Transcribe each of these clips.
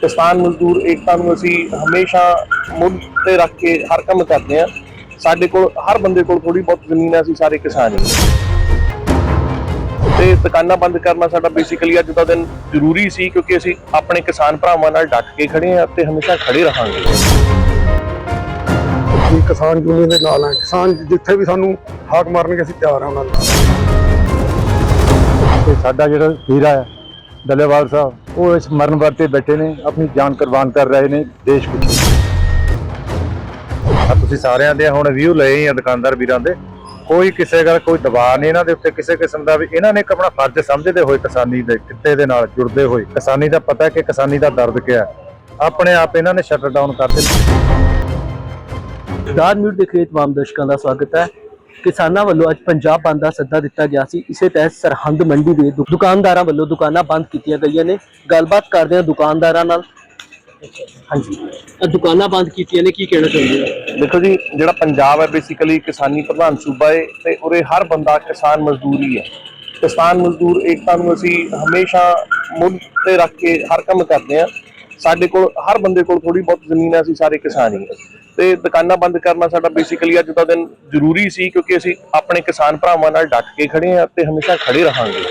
ਕਿਸਾਨ ਮਜ਼ਦੂਰ ਏਕਤਾ ਨੂੰ ਅਸੀਂ ਹਮੇਸ਼ਾ ਮੁੱਢ ਤੇ ਰੱਖ ਕੇ ਹਰ ਕੰਮ ਕਰਦੇ ਹਾਂ। ਸਾਡੇ ਕੋਲ ਹਰ ਬੰਦੇ ਕੋਲ ਥੋੜੀ ਬਹੁਤ ਜ਼ਮੀਨ ਹੈ ਅਸੀਂ ਸਾਰੇ ਕਿਸਾਨ ਹੀ। ਤੇ ਦੁਕਾਨਾਂ ਬੰਦ ਕਰਨਾ ਸਾਡਾ ਬੇਸਿਕਲੀ ਅੱਜ ਦਾ ਦਿਨ ਜ਼ਰੂਰੀ ਸੀ ਕਿਉਂਕਿ ਅਸੀਂ ਆਪਣੇ ਕਿਸਾਨ ਭਰਾਵਾਂ ਨਾਲ ਡਟ ਕੇ ਖੜੇ ਹਾਂ ਤੇ ਹਮੇਸ਼ਾ ਖੜੇ ਰਹਾਂਗੇ। ਅਸੀਂ ਕਿਸਾਨ ਯੂਨੀਅਨ ਦੇ ਨਾਲ ਆ ਕਿਸਾਨ ਜਿੱਥੇ ਵੀ ਸਾਨੂੰ ਹਾਕ ਮਾਰਨਗੇ ਅਸੀਂ ਤਿਆਰ ਆ ਉਹਨਾਂ ਨਾਲ। ਤੇ ਸਾਡਾ ਜਿਹੜਾ ਹੀਰਾ ਹੈ ਡੱਲੇਵਾਲ ਸਾਹਿਬ ਉਹ ਇਸ ਮਰਨ ਵਰਤੇ ਬੈਠੇ ਨੇ, ਆਪਣੀ ਜਾਨ ਕੁਰਬਾਨ ਕਰ ਰਹੇ ਨੇ ਦੇਸ਼ ਵਿੱਚ। ਤੁਸੀਂ ਸਾਰਿਆਂ ਦੇ ਹੁਣ ਵਿਊ ਲਏ ਆ ਦੁਕਾਨਦਾਰ ਵੀਰਾਂ ਦੇ। ਕੋਈ ਕਿਸੇ ਗੱਲ, ਕੋਈ ਦਬਾਅ ਨਹੀਂ ਇਹਨਾਂ ਦੇ ਉੱਤੇ ਕਿਸੇ ਕਿਸਮ ਦਾ ਵੀ। ਇਹਨਾਂ ਨੇ ਇੱਕ ਆਪਣਾ ਫਰਜ਼ ਸਮਝਦੇ ਹੋਏ ਕਿਸਾਨੀ ਦੇ ਕਿੱਤੇ ਦੇ ਨਾਲ ਜੁੜਦੇ ਹੋਏ। ਕਿਸਾਨੀ ਦਾ ਪਤਾ ਕਿ ਕਿਸਾਨੀ ਦਾ ਦਰਦ ਕੀ ਆਪਣੇ ਆਪ ਇਹਨਾਂ ਨੇ ਸ਼ਟਰ ਡਾਊਨ ਕਰ ਦਿੱਤਾ। ਸਟਾਰ ਨਿਊਜ਼ ਦੇ ਖੇਤ ਤਮਾਮ ਦਰਸ਼ਕਾਂ ਦਾ ਸਵਾਗਤ ਹੈ। ਕਿਸਾਨਾਂ ਵੱਲੋਂ ਅੱਜ ਪੰਜਾਬ ਬੰਦ ਦਾ ਸੱਦਾ ਦਿੱਤਾ ਗਿਆ ਸੀ। ਇਸੇ ਤਹਿਤ ਸਰਹੰਦ ਮੰਡੀ ਦੇ ਦੁਕਾਨਦਾਰਾਂ ਵੱਲੋਂ ਦੁਕਾਨਾਂ ਬੰਦ ਕੀਤੀਆਂ ਗਈਆਂ ਨੇ। ਗੱਲਬਾਤ ਕਰਦੇ ਹਾਂ ਦੁਕਾਨਦਾਰਾਂ ਨਾਲ ਹਾਂਜੀ। ਇਹ ਦੁਕਾਨਾਂ ਬੰਦ ਕੀਤੀਆਂ ਨੇ, ਕੀ ਕਹਿਣਾ ਚਾਹੁੰਦੇ ਹੋ? ਦੇਖੋ ਜੀ, ਜਿਹੜਾ ਪੰਜਾਬ ਹੈ ਬੇਸਿਕਲੀ ਕਿਸਾਨੀ ਪ੍ਰਧਾਨ ਸੂਬਾ ਹੈ ਤੇ ਉਰੇ ਹਰ ਬੰਦਾ ਕਿਸਾਨ ਮਜ਼ਦੂਰ ਹੀ। ਹੈ ਕਿਸਾਨ ਮਜ਼ਦੂਰ ਏਕਤਾ ਨੂੰ ਅਸੀਂ ਹਮੇਸ਼ਾ ਮੁੱਢ ਤੇ ਰੱਖ ਕੇ ਹਰ ਕੰਮ ਕਰਦੇ ਹਾਂ। ਸਾਡੇ ਕੋਲ ਹਰ ਬੰਦੇ ਕੋਲ ਥੋੜੀ ਬਹੁਤ ਜ਼ਮੀਨ ਹੈ, ਅਸੀਂ ਸਾਰੇ ਕਿਸਾਨ ਹੀ ਹਾਂ। ਤੇ ਦੁਕਾਨਾਂ ਬੰਦ ਕਰਨਾ ਸਾਡਾ ਬੇਸਿਕਲੀ ਅੱਜ ਦਾ ਦਿਨ ਜ਼ਰੂਰੀ ਸੀ ਕਿਉਂਕਿ ਅਸੀਂ ਆਪਣੇ ਕਿਸਾਨ ਭਰਾਵਾਂ ਨਾਲ ਡਟ ਕੇ ਖੜੇ ਹਾਂ ਤੇ ਹਮੇਸ਼ਾ ਖੜੇ ਰਹਾਂਗੇ।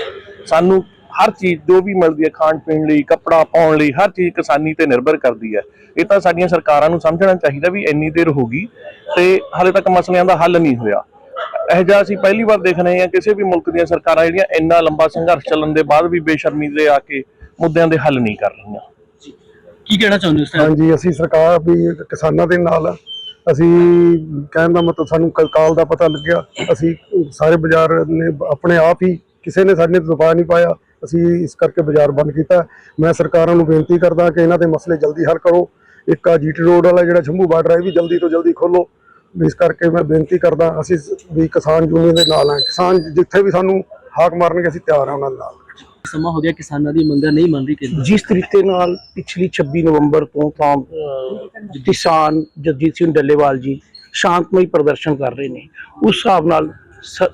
ਸਾਨੂੰ ਹਰ ਚੀਜ਼ ਜੋ ਵੀ ਮਿਲਦੀ ਹੈ ਖਾਣ ਪੀਣ ਲਈ, ਕੱਪੜਾ ਪਾਉਣ ਲਈ, ਹਰ ਚੀਜ਼ ਕਿਸਾਨੀ ਤੇ ਨਿਰਭਰ ਕਰਦੀ ਹੈ। ਇਹ ਤਾਂ ਸਾਡੀਆਂ ਸਰਕਾਰਾਂ ਨੂੰ ਸਮਝਣਾ ਚਾਹੀਦਾ ਵੀ ਇੰਨੀ ਦੇਰ ਹੋ ਗਈ ਤੇ ਹਾਲੇ ਤੱਕ ਮਸਲਿਆਂ ਦਾ ਹੱਲ ਨਹੀਂ ਹੋਇਆ। ਇਹ ਜਿਹਾ ਅਸੀਂ ਪਹਿਲੀ ਵਾਰ ਦੇਖ ਰਹੇ ਹਾਂ ਕਿਸੇ ਵੀ ਮੁਲਕ ਦੀਆਂ ਸਰਕਾਰਾਂ ਜਿਹੜੀਆਂ ਇੰਨਾ ਲੰਬਾ ਸੰਘਰਸ਼ ਚੱਲਣ ਦੇ ਬਾਅਦ ਵੀ ਬੇਸ਼ਰਮੀ ਦੇ ਆ ਕੇ ਮੁੱਦਿਆਂ ਦੇ ਹੱਲ ਨਹੀਂ ਕਰ ਰਹੀਆਂ। ਕੀ ਕਹਿਣਾ ਚਾਹੁੰਦੇ ਹੋ ਸਰ ਹਾਂਜੀ, ਅਸੀਂ ਸਰਕਾਰ ਵੀ ਕਿਸਾਨਾਂ ਦੇ ਨਾਲ ਅਸੀਂ ਕਹਿਣ ਦਾ ਮਤਲਬ ਸਾਨੂੰ ਕ- ਕਾਲ ਦਾ ਪਤਾ ਲੱਗਿਆ। ਅਸੀਂ ਸਾਰੇ ਬਾਜ਼ਾਰ ਨੇ ਆਪਣੇ ਆਪ ਹੀ ਕਿਸੇ ਨੇ ਸਾਡੇ ਤੇ ਦਬਾਅ ਨਹੀਂ ਪਾਇਆ। ਅਸੀਂ ਇਸ ਕਰਕੇ ਬਾਜ਼ਾਰ ਬੰਦ ਕੀਤਾ। ਮੈਂ ਸਰਕਾਰਾਂ ਨੂੰ ਬੇਨਤੀ ਕਰਦਾ ਕਿ ਇਹਨਾਂ ਦੇ ਮਸਲੇ ਜਲਦੀ ਹੱਲ ਕਰੋ। ਇੱਕ ਆ ਜੀਟੀ ਰੋਡ ਵਾਲਾ ਜਿਹੜਾ ਸ਼ੰਭੂ ਬਾਰਡਰ ਹੈ ਵੀ ਜਲਦੀ ਤੋਂ ਜਲਦੀ ਖੋਲੋ ਇਸ ਕਰਕੇ ਮੈਂ ਬੇਨਤੀ ਕਰਦਾ, ਅਸੀਂ ਵੀ ਕਿਸਾਨ ਯੂਨੀਅਨ ਦੇ ਨਾਲ ਆ। ਕਿਸਾਨ ਜਿੱਥੇ ਵੀ ਸਾਨੂੰ ਹਾਕ ਮਾਰਨਗੇ, ਅਸੀਂ ਤਿਆਰ ਆ ਉਹਨਾਂ ਦੇ ਨਾਲ। ਸਮਾਂ ਹੋ ਗਿਆ ਕਿਸਾਨਾਂ ਦੀ ਮੰਗਾਂ ਨਹੀਂ ਮੰਨ ਰਹੀ ਕੇਂਦਰ ਜਿਸ ਤਰੀਕੇ ਨਾਲ ਪਿਛਲੀ 26 ਨਵੰਬਰ ਤੋਂ ਤਾਂ ਕਿਸਾਨ ਜਗਜੀਤ ਸਿੰਘ ਡੱਲੇਵਾਲ ਜੀ ਸ਼ਾਂਤਮਈ ਪ੍ਰਦਰਸ਼ਨ ਕਰ ਰਹੇ ਨੇ। ਉਸ ਹਿਸਾਬ ਨਾਲ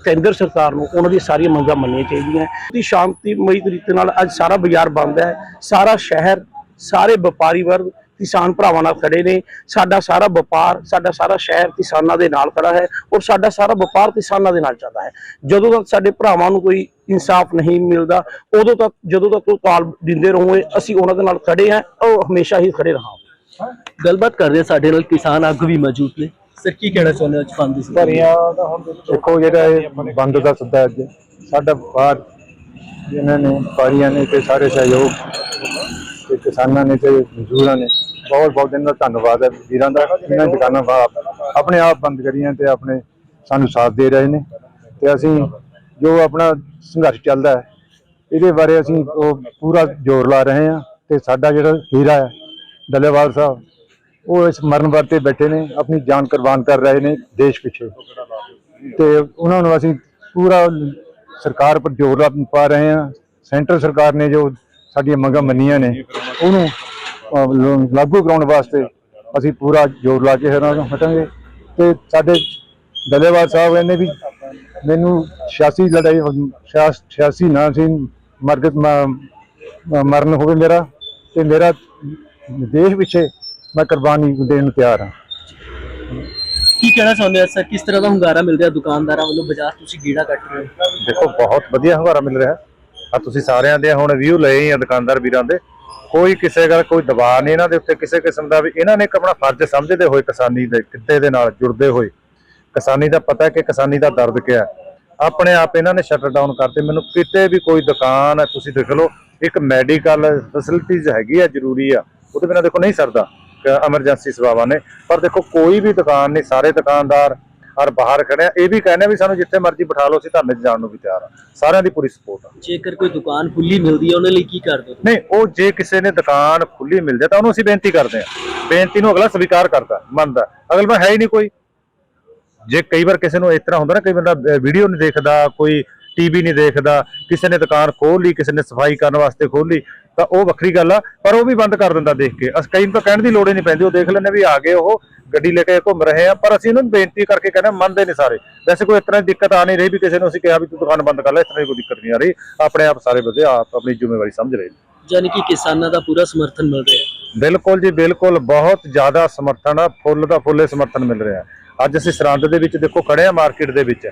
ਕੇਂਦਰ ਸਰਕਾਰ ਨੂੰ ਉਹਨਾਂ ਦੀ ਸਾਰੀਆਂ ਮੰਗਾਂ ਮੰਨਣੀਆਂ ਚਾਹੀਦੀਆਂ। ਦੀ ਸ਼ਾਂਤੀਮਈ ਤਰੀਕੇ ਨਾਲ ਅੱਜ ਸਾਰਾ ਬਾਜ਼ਾਰ ਬੰਦ ਹੈ। ਸਾਰਾ ਸ਼ਹਿਰ ਸਾਰੇ ਵਪਾਰੀ ਵਰਗ ਕਿਸਾਨ ਭਰਾਵਾਂ ਨਾਲ ਖੜੇ ਨੇ ਸਾਡਾ ਸਾਰਾ ਵਪਾਰ ਸਾਡਾ ਸਾਰਾ ਸ਼ਹਿਰ ਕਿਸਾਨਾਂ ਦੇ ਨਾਲ ਖੜਾ ਹੈ ਔਰ ਸਾਡਾ ਸਾਰਾ ਵਪਾਰ ਕਿਸਾਨਾਂ ਦੇ ਨਾਲ ਚੱਲਦਾ ਹੈ। ਜਦੋਂ ਤੱਕ ਸਾਡੇ ਭਰਾਵਾਂ ਨੂੰ ਕੋਈ ਇਨਸਾਫ ਨਹੀਂ ਮਿਲਦਾ ਉਦੋਂ ਤੱਕ ਜਦੋਂ ਤੱਕ ਉਹ ਕਾਲ ਦਿੰਦੇ ਰਹੋਗੇ ਅਸੀਂ ਉਹਨਾਂ ਦੇ ਨਾਲ ਖੜੇ ਹਾਂ ਉਹ ਹਮੇਸ਼ਾ ਹੀ ਖੜੇ ਰਹਾਂਗੇ। ਗੱਲਬਾਤ ਕਰਦੇ ਹਾਂ ਸਾਡੇ ਨਾਲ ਕਿਸਾਨ ਆਗੂ ਵੀ ਮੌਜੂਦ ਨੇ। ਸਰ ਕੀ ਕਹਿਣਾ ਚਾਹੁੰਦੇ ਹੋ ਬੰਦ ਦੀ ਸੱਦਾ ਦੇਖੋ ਜਿਹੜਾ ਇਹ ਬੰਦ ਦਾ ਸੱਦਾ ਅੱਜ ਸਾਡਾ ਬਾਹਰ ਜਿਨ੍ਹਾਂ ਨੇ ਵਪਾਰੀਆਂ ਨੇ ਤੇ ਸਾਰੇ ਸਹਿਯੋਗ ਤੇ ਕਿਸਾਨਾਂ ਨੇ ਤੇ ਮਜ਼ਦੂਰਾਂ ਨੇ ਬਹੁਤ ਬਹੁਤ ਇਹਨਾਂ ਦਾ ਧੰਨਵਾਦ ਹੈ ਵੀਰਾਂ ਦਾ। ਇਹਨਾਂ ਦੁਕਾਨਾਂ ਬਾਹਰ ਆਪਣੇ ਆਪ ਬੰਦ ਕਰੀਆਂ ਤੇ ਆਪਣੇ ਸਾਨੂੰ ਸਾਥ ਦੇ ਰਹੇ ਨੇ। ਤੇ ਅਸੀਂ ਜੋ ਆਪਣਾ ਸੰਘਰਸ਼ ਚੱਲਦਾ ਹੈ, ਇਹਦੇ ਬਾਰੇ ਅਸੀਂ ਉਹ ਪੂਰਾ ਜ਼ੋਰ ਲਾ ਰਹੇ ਹਾਂ। ਤੇ ਸਾਡਾ ਜਿਹੜਾ ਹੀਰਾ ਹੈ, ਡੱਲੇਵਾਲ ਸਾਹਿਬ, ਉਹ ਇਸ ਮਰਨ ਵਰਤੇ ਬੈਠੇ ਨੇ, ਆਪਣੀ ਜਾਨ ਕੁਰਬਾਨ ਕਰ ਰਹੇ ਨੇ ਦੇਸ਼ ਪਿੱਛੇ। ਤੇ ਉਹਨਾਂ ਨੂੰ ਅਸੀਂ ਪੂਰਾ ਸਰਕਾਰ ਪਰ ਜ਼ੋਰ ਲਾ ਪਾ ਰਹੇ ਹਾਂ। ਸੈਂਟਰ ਸਰਕਾਰ ਨੇ ਜੋ ਸਾਡੀਆਂ ਮੰਗਾਂ ਮੰਨੀਆਂ ਨੇ। ਉਹਨੂੰ ਲਾਗੂ ਕਰਾਉਣ ਵਾਸਤੇ ਅਸੀਂ ਪੂਰਾ ਜ਼ੋਰ ਲਾ ਕੇ ਇਹਨਾਂ ਨੂੰ ਹਟਾਂਗੇ। ਤੇ ਸਾਡੇ ਡੱਲੇਵਾਲ ਸਾਹਿਬ ਇਹਨੇ ਵੀ ਮੈਨੂੰ 86 ਲੜਾਈ 86 ਨਾ ਸੀ ਮਰਗਤ ਮਰਨ ਹੋਵੇ ਮੇਰਾ। ਤੇ ਮੇਰਾ ਦੇਸ਼ ਪਿੱਛੇ ਮੈਂ ਕੁਰਬਾਨੀ ਦੇਣ ਨੂੰ ਤਿਆਰ ਹਾਂ। ਕੀ ਕਹਿਣਾ ਚਾਹੁੰਦੇ ਹੋ? ਸਰ ਕਿਸ ਤਰ੍ਹਾਂ ਦਾ ਹੁੰਗਾਰਾ ਮਿਲ ਰਿਹਾ? ਦੁਕਾਨਦਾਰਾਂ ਵੱਲੋਂ ਬਾਜ਼ਾਰ ਤੁਸੀਂ ਗੀੜਾ ਕੱਟ ਰਹੇ ਹੋ। ਦੇਖੋ ਬਹੁਤ ਵਧੀਆ ਹਵਾਰਾ ਮਿਲ ਰਿਹਾ। ਆ ਤੁਸੀਂ ਸਾਰਿਆਂ ਦੇ ਹੁਣ ਵਿਊ ਲਏ ਆ ਦੁਕਾਨਦਾਰ ਵੀਰਾਂ ਦੇ। ਕੋਈ ਕਿਸੇ ਗੱਲ, ਕੋਈ ਦਬਾਅ ਨਹੀਂ ਇਹਨਾਂ ਦੇ ਉੱਤੇ। ਕਿਸੇ ਕਿਸਮ ਦਾ ਵੀ ਇਹਨਾਂ ਨੇ ਇੱਕ ਆਪਣਾ ਫਰਜ਼ ਸਮਝਦੇ ਹੋਏ ਕਿਸਾਨੀ ਦੇ ਕਿੱਤੇ ਦੇ ਨਾਲ ਜੁੜਦੇ ਹੋਏ। ਕਿਸਾਨੀ ਦਾ ਪਤਾ ਕਿ ਕਿਸਾਨੀ ਦਾ ਦਰਦ ਕੀ ਆਪਣੇ ਆਪ ਇਹਨਾਂ ਨੇ ਸ਼ਟਰ ਡਾਊਨ ਕਰਤੇ। ਮੈਨੂੰ ਕਿਤੇ ਵੀ ਕੋਈ ਦੁਕਾਨ ਹੈ, ਤੁਸੀਂ ਦੇਖ ਲਓ, ਇੱਕ ਮੈਡੀਕਲ ਫੈਸਿਲਿਟੀਜ਼ ਹੈਗੀ ਆ, ਜ਼ਰੂਰੀ ਆ। ਉਹਦੇ ਬਿਨਾਂ ਦੇਖੋ ਨਹੀਂ ਸਰਦਾ। ਐਮਰਜੈਂਸੀ ਸੇਵਾਵਾਂ ਨੇ। ਪਰ ਦੇਖੋ, ਕੋਈ ਵੀ ਦੁਕਾਨ ਨਹੀਂ, ਸਾਰੇ ਦੁਕਾਨਦਾਰ ਔਰ ਬਾਹਰ ਖੜੇ ਆ। ਇਹ ਵੀ ਕਹਿੰਦੇ ਆ ਵੀ ਸਾਨੂੰ ਜਿੱਥੇ ਮਰਜ਼ੀ ਬਿਠਾ ਲਓ ਅਸੀਂ ਧਰਨੇ 'ਚ ਜਾਣ ਨੂੰ ਵੀ ਤਿਆਰ ਆ। ਸਾਰਿਆਂ ਦੀ ਪੂਰੀ ਸਪੋਰਟ ਆ। ਜੇਕਰ ਕੋਈ ਦੁਕਾਨ ਖੁੱਲੀ ਮਿਲਦੀ ਹੈ ਉਹਨਾਂ ਲਈ ਕੀ ਕਰਦੇ ਹੋ ਨਹੀਂ ਉਹ ਜੇ ਕਿਸੇ ਨੇ ਦੁਕਾਨ ਖੁੱਲੀ ਮਿਲ ਜਾਏ ਤਾਂ ਉਹਨੂੰ ਅਸੀਂ ਬੇਨਤੀ ਕਰਦੇ ਹਾਂ ਬੇਨਤੀ ਨੂੰ ਅਗਲਾ ਸਵੀਕਾਰ ਕਰਦਾ ਮੰਨਦਾ। ਅਗਲ ਮੈਂ ਹੈ ਹੀ ਨਹੀਂ ਕੋਈ। ਜੇ ਕਈ ਵਾਰ ਕਿਸੇ ਨੂੰ ਇਸ ਤਰ੍ਹਾਂ ਹੁੰਦਾ ਨਾ ਕਈ ਬੰਦਾ ਵੀਡੀਓ ਨਹੀਂ ਦੇਖਦਾ ਕੋਈ ਟੀਵੀ ਨਹੀਂ ਦੇਖਦਾ ਕਿਸੇ ਨੇ ਦੁਕਾਨ ਖੋਲ ਲਈ ਕਿਸੇ ਨੇ ਸਫ਼ਾਈ ਕਰਨ ਵਾਸਤੇ ਖੋਲ ਲਈ ਤਾਂ ਉਹ ਵੱਖਰੀ ਗੱਲ ਆ ਪਰ ਉਹ ਵੀ ਬੰਦ ਕਰ ਦਿੰਦਾ ਦੇਖ ਕੇ। ਅਸ ਕਈ ਨੂੰ ਤਾਂ ਕਹਿਣ ਦੀ ਲੋੜ ਹੀ ਨਹੀਂ ਪੈਂਦੀ ਉਹ ਦੇਖ ਲੈਂਦੇ ਵੀ ਆ ਗਏ ਉਹ ਗੱਡੀ ਲੈ ਕੇ ਘੁੰਮ ਰਹੇ ਆ ਪਰ ਅਸੀਂ ਉਹਨਾਂ ਨੂੰ ਬੇਨਤੀ ਕਰਕੇ ਕਹਿੰਦੇ ਮੰਨਦੇ ਨੇ ਸਾਰੇ। ਵੈਸੇ ਕੋਈ ਦੀ ਦਿੱਕਤ ਆ ਨਹੀਂ ਰਹੀ ਵੀ ਕਿਸੇ ਨੂੰ ਅਸੀਂ ਕਿਹਾ ਵੀ ਤੂੰ ਦੁਕਾਨ ਬੰਦ ਕਰ ਲੈ ਦੀ ਕੋਈ ਦਿੱਕਤ ਨਹੀਂ ਆ ਰਹੀ। ਆਪਣੇ ਆਪ ਸਾਰੇ ਵਧੀਆ ਆਪ ਆਪਣੀ ਜ਼ਿੰਮੇਵਾਰੀ ਸਮਝ ਰਹੇ ਨੇ। ਯਾਨੀ ਕਿ ਕਿਸਾਨਾਂ ਦਾ ਪੂਰਾ ਸਮਰਥਨ ਮਿਲ ਰਿਹਾ ਹੈ। ਬਿਲਕੁਲ ਜੀ ਬਿਲਕੁਲ ਬਹੁਤ ਜ਼ਿਆਦਾ ਸਮਰਥਨ ਆ ਫੁੱਲ ਦਾ ਫੁੱਲੇ ਸਮਰਥਨ ਮਿਲ ਰਿਹਾ ਅੱਜ ਅਸੀਂ ਸਰੰਦ ਦੇ ਵਿੱਚ ਦੇਖੋ ਖੜੇ ਆ ਮਾਰਕੀਟ ਦੇ ਵਿੱਚ।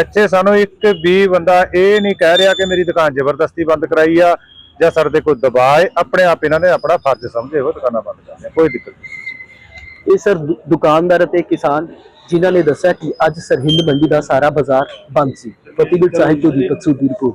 ਇੱਥੇ ਸਾਨੂੰ ਇੱਕ ਵੀ ਬੰਦਾ ਇਹ ਨਹੀਂ ਕਹਿ ਰਿਹਾ ਕਿ ਮੇਰੀ ਦੁਕਾਨ ਜ਼ਬਰਦਸਤੀ ਬੰਦ ਕਰਾਈ ਆ ਜਾਂ ਸਾਡੇ ਤੇ ਕੋਈ ਦਬਾਅ ਹੈ ਆਪਣੇ ਆਪ ਇਹਨਾਂ ਨੇ ਆਪਣਾ ਫਰਜ਼ ਸਮਝੇ ਹੋਏ ਦੁਕਾਨਾਂ ਬੰਦ ਕਰਨੀਆਂ ਕੋਈ ਦਿੱਕਤ ਨਹੀਂ। ਇਹ ਸਰ ਦੁ- ਦੁਕਾਨਦਾਰ ਅਤੇ ਕਿਸਾਨ ਜਿਨ੍ਹਾਂ ਨੇ ਦੱਸਿਆ ਕਿ ਅੱਜ ਸਰਹਿੰਦ ਮੰਡੀ ਦਾ ਸਾਰਾ ਬਾਜ਼ਾਰ ਬੰਦ ਸੀ। ਫਤਿਹਗੜ੍ਹ ਸਾਹਿਬ ਤੋਂ ਦੀਪਕ ਸੂਦੀ ਰਿਪੋਰਟ